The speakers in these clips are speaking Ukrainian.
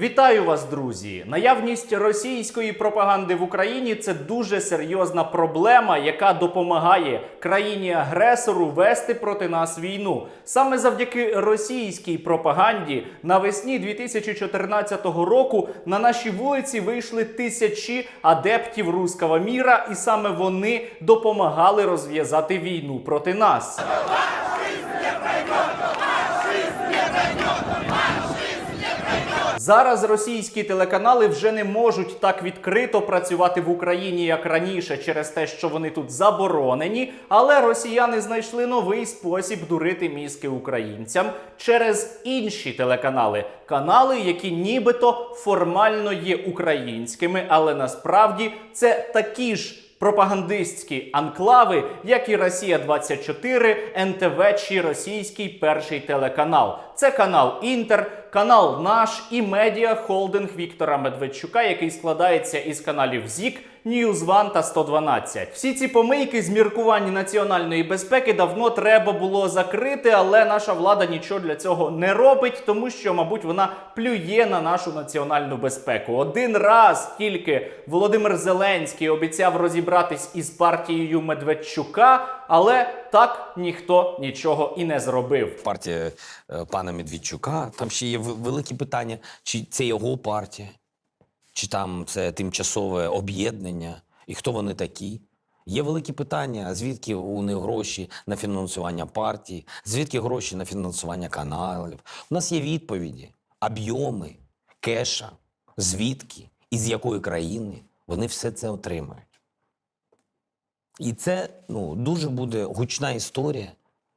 Вітаю вас, друзі! Наявність російської пропаганди в Україні це дуже серйозна проблема, яка допомагає країні-агресору вести проти нас війну. Саме завдяки російській пропаганді навесні 2014 року на наші вулиці вийшли тисячі адептів руського міра, і саме вони допомагали розв'язати війну проти нас. Зараз російські телеканали вже не можуть так відкрито працювати в Україні, як раніше, через те, що вони тут заборонені. Але росіяни знайшли новий спосіб дурити мізки українцям через інші телеканали, канали, які нібито формально є українськими, але насправді це такі ж. Пропагандистські анклави, як і Росія 24, НТВ чи російський перший телеканал. Це канал Інтер, канал Наш і медіа холдинг Віктора Медведчука, який складається із каналів ЗІК, News One та 112. Всі ці помийки з міркувань національної безпеки давно треба було закрити, але наша влада нічого для цього не робить, тому що, мабуть, вона плює на нашу національну безпеку. Один раз тільки Володимир Зеленський обіцяв розібратись із партією Медведчука, але так ніхто нічого і не зробив. партія е, пана Медведчука. Там ще є великі питання, чи це його партія, чи там це тимчасове об'єднання, і хто вони такі. Є великі питання, звідки у них гроші на фінансування партії, звідки гроші на фінансування каналів. У нас є відповіді, об'єми, кеша, звідки і з якої країни вони все це отримають. І це ну, дуже буде гучна історія,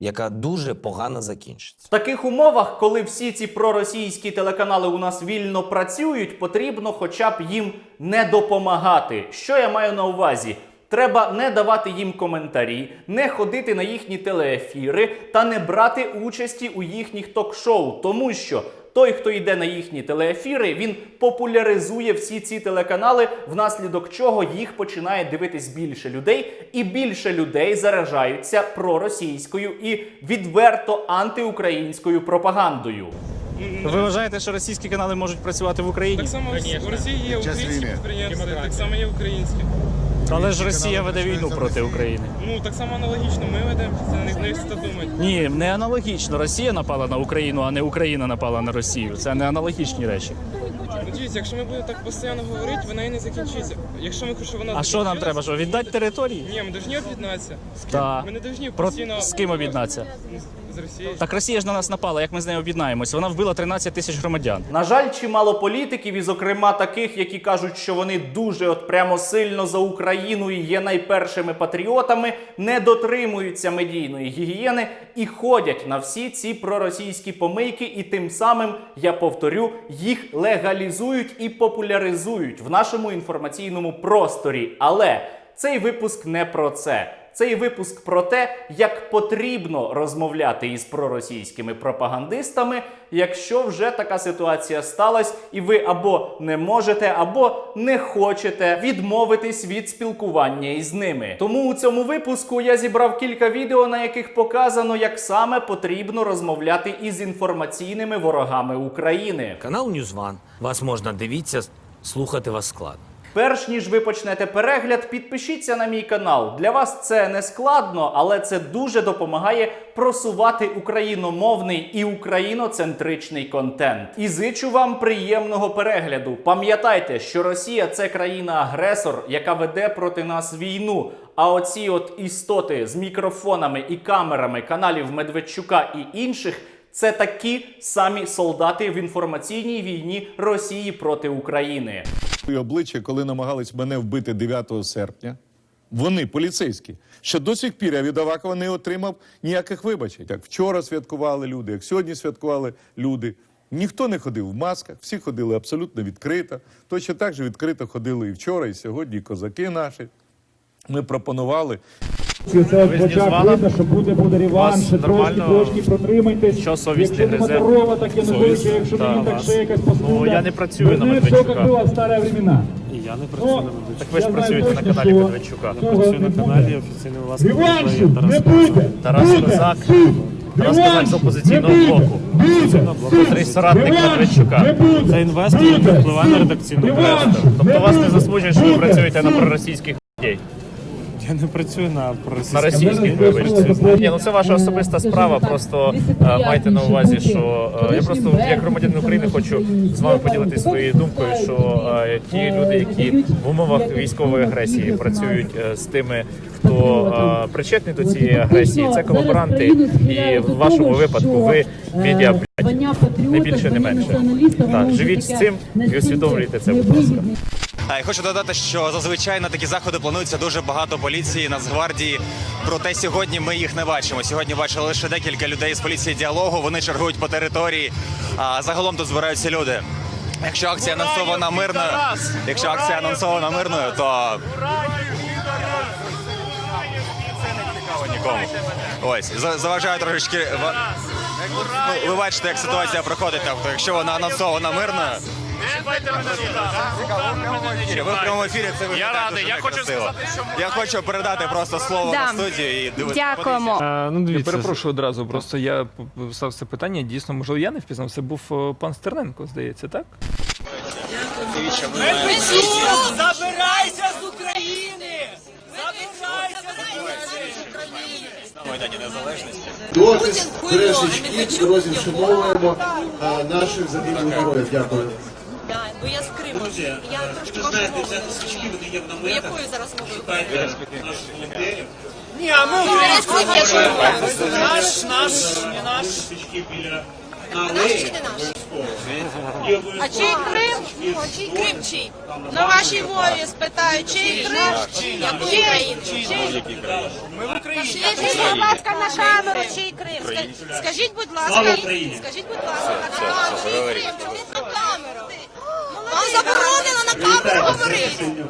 яка дуже погано закінчиться. В таких умовах, коли всі ці проросійські телеканали у нас вільно працюють, потрібно хоча б їм не допомагати. Що я маю на увазі? Треба не давати їм коментарі, не ходити на їхні телеефіри та не брати участі у їхніх ток-шоу, тому що той, хто йде на їхні телеефіри, він популяризує всі ці телеканали, внаслідок чого їх починає дивитись більше людей, і більше людей заражаються проросійською і відверто антиукраїнською пропагандою. Ви вважаєте, що російські канали можуть працювати в Україні? Так само в Росії є українські підприємства, так само є українські. Але ж Росія веде війну проти України. Ну так само аналогічно. Ми ведемо це не це думати. Ні, не аналогічно. Росія напала на Україну, а не Україна напала на Росію. Це не аналогічні речі. Ну, дивіться, якщо ми будемо так постійно говорити, вона і не закінчиться. Якщо ми хочемо, вона А що нам треба? Що віддати території? Ні, ми повинні об'єднатися. Та Ми не повинні про з ким об'єднатися? З Росією. Так Росія ж на нас напала. Як ми з нею об'єднаємось? Вона вбила 13 тисяч громадян. На жаль, чимало політиків, і зокрема таких, які кажуть, що вони дуже от прямо сильно за Україну і є найпершими патріотами, не дотримуються медійної гігієни і ходять на всі ці проросійські помийки, і тим самим я повторю, їх легалізують і популяризують в нашому інформаційному просторі. Але цей випуск не про це. Цей випуск про те, як потрібно розмовляти із проросійськими пропагандистами, якщо вже така ситуація сталася, і ви або не можете, або не хочете відмовитись від спілкування із ними. Тому у цьому випуску я зібрав кілька відео, на яких показано, як саме потрібно розмовляти із інформаційними ворогами України. Канал News Вас можна дивитися, слухати вас складно. Перш ніж ви почнете перегляд, підпишіться на мій канал. Для вас це не складно, але це дуже допомагає просувати україномовний і україноцентричний контент. І зичу вам приємного перегляду. Пам'ятайте, що Росія це країна-агресор, яка веде проти нас війну. А оці от істоти з мікрофонами і камерами каналів Медведчука і інших. Це такі самі солдати в інформаційній війні Росії проти України. І обличчя, коли намагались мене вбити 9 серпня. Вони поліцейські. Ще до сих пір я від Авакова не отримав ніяких вибачень. Як вчора святкували люди, як сьогодні святкували люди. Ніхто не ходив в масках, всі ходили абсолютно відкрито. Точно так же відкрито ходили і вчора, і сьогодні, і козаки наші. Ми пропонували Це б видно, що буде буде реванш, трошки, нормально- трошки протримайтесь. Що совість не Якщо гризе? Моторова так я не Совість, якщо мені так ще якась паскуда. Ну, я не працюю на Верни все, як було в старі времена. І я не Ну, працюю на Медведчука. Так ви ж працюєте на каналі Медведчука. цього Працюю на каналі офіційно у вас Реваншу Тарас не буде. Тарас. Козак. Суд. розказати з опозиційного блоку. Котрий соратник Медведчука. Це інвестор, який впливає на редакційну пресу. Тобто вас не засмучує, що ви працюєте на проросійських людей. Я не працюю на проросійській На російських, вибачте. Ні, ну це ваша особиста справа. Просто е, майте на увазі, що е, я просто як громадянин України хочу з вами поділитися своєю думкою, що е, ті люди, які в умовах військової агресії працюють е, з тими, хто е, причетний до цієї агресії, це колаборанти. І в вашому випадку ви медіа не більше, не менше. Так, живіть з цим і усвідомлюйте це, будь ласка. І хочу додати, що зазвичай на такі заходи планується дуже багато поліції, Нацгвардії. Проте сьогодні ми їх не бачимо. Сьогодні бачили лише декілька людей з поліції діалогу. Вони чергують по території. А загалом тут збираються люди. Якщо акція анонсована мирною, якщо акція анонсована мирною, то це не цікаво нікому. Ось заважаю трошечки. Ну, ви бачите, як ситуація проходить. Тобто, якщо вона анонсована мирною, Ви в прямому ефірі це виглядає радий. Я хочу сказати, що Я хочу передати просто слово Да. на студію і дивитися. Дякуємо. А, ну, Я дивіться, перепрошую одразу. Просто я став це питання. Дійсно, можливо, я не впізнав. Це був е, пан Стерненко, здається, так? Забирайся Досить трешечки, друзі, вшановуємо а, наших загиблих героїв. Дякую. Бо я з Криму. Я трошки вашу мову не розумію. Ви якою зараз мовою говорите? Ні, а ми Наш, наш, не наш. Наш чи не наш? А чий Крим? А чий Крим чий? На вашій мові спитаю, чий Крим? Якої країни? Чий? Ми в Україні. Скажіть, будь ласка, на камеру, чий Крим? Скажіть, будь ласка, скажіть, будь ласка, на камеру, чий Крим? Скажіть на камеру. Вам заборонено на камеру говорити.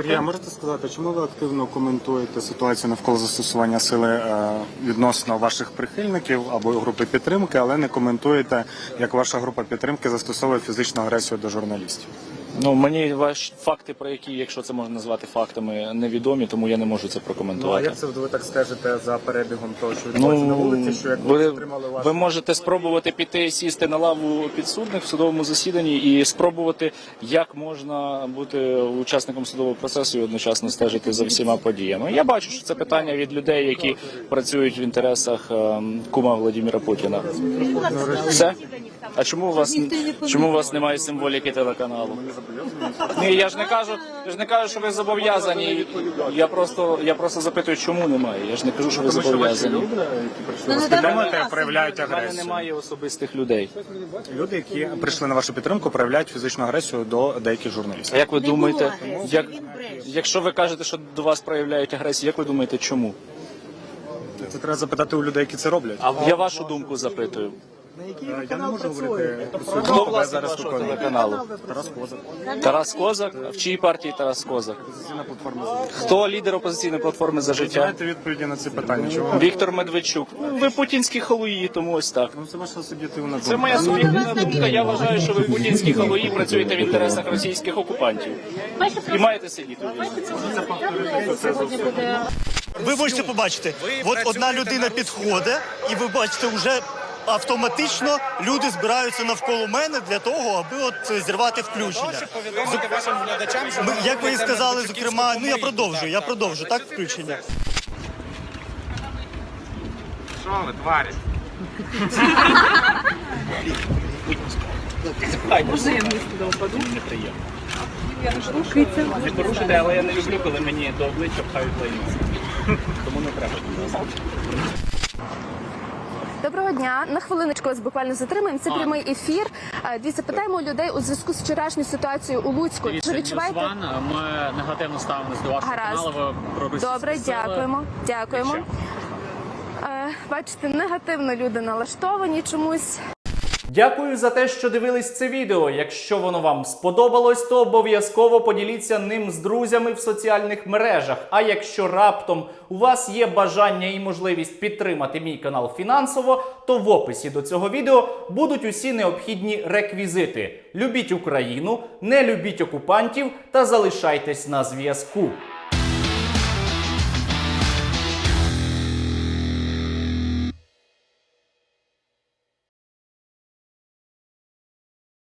України. а можете сказати, чому ви активно коментуєте ситуацію навколо застосування сили е, відносно ваших прихильників або групи підтримки, але не коментуєте, як ваша група підтримки застосовує фізичну агресію до журналістів? Ну мені ваші факти, про які, якщо це можна назвати фактами, невідомі, тому я не можу це Ну а прокоментувати. як це ви так стежите за перебігом того, що відбувається на вулиці? Що як ви ви, отримали вашу ви можете спробувати піти сісти на лаву підсудних в судовому засіданні і спробувати, як можна бути учасником судового процесу і одночасно стежити за всіма подіями. Я бачу, що це питання від людей, які працюють в інтересах ем, кума Владимира Путіна. Все? А чому у вас чому у вас немає символіки телеканалу? Ні, я ж не кажу, я ж не кажу, що ви зобов'язані. Я просто я просто запитую, чому немає. Я ж не кажу, що ви зобов'язані. підтримуєте, проявляють У мене агресію? немає особистих людей. Люди, які прийшли на вашу підтримку, проявляють фізичну агресію до деяких журналістів. А як ви думаєте, як, якщо ви кажете, що до вас проявляють агресію, як ви думаєте, чому? Це треба запитати у людей, які це роблять. А я вашу думку запитую. Я не можу говорити про Хто власник зараз вашого телеканалу? Тарас Козак. Тарас Козак? А В чиїй партії Тарас Козак? Хто лідер опозиційної платформи за життя? Знаєте відповіді на ці питання? Чому? Віктор Медведчук. Ну, Ви путінські халуї, тому ось так. Ну, це ваша суб'єктивна думка. Це моя суб'єктивна думка. Я вважаю, що ви путінські халуї працюєте в інтересах російських окупантів. І маєте сидіти. у в'язниці. Ви можете побачити, от одна людина підходить, і ви бачите, вже автоматично люди збираються навколо мене для того, аби от зірвати включення. Ми- Як ви і сказали, зокрема, ну я продовжую, я продовжу, так, включення. Що Не порушите, але я не люблю, коли мені до обличчя пхають лайно. Тому не треба. Доброго дня. На хвилиночку вас буквально затримаємо. Це прямий ефір. Е, Дивіться, питаємо людей у зв'язку з вчорашньою ситуацією у Луцьку. Чи відчуваєте? Ми негативно ставимося до вашого Гаразд. каналу. Ви про Добре, дякуємо. Дякуємо. Е, Бачите, негативно люди налаштовані чомусь. Дякую за те, що дивились це відео. Якщо воно вам сподобалось, то обов'язково поділіться ним з друзями в соціальних мережах. А якщо раптом у вас є бажання і можливість підтримати мій канал фінансово, то в описі до цього відео будуть усі необхідні реквізити. Любіть Україну, не любіть окупантів та залишайтесь на зв'язку.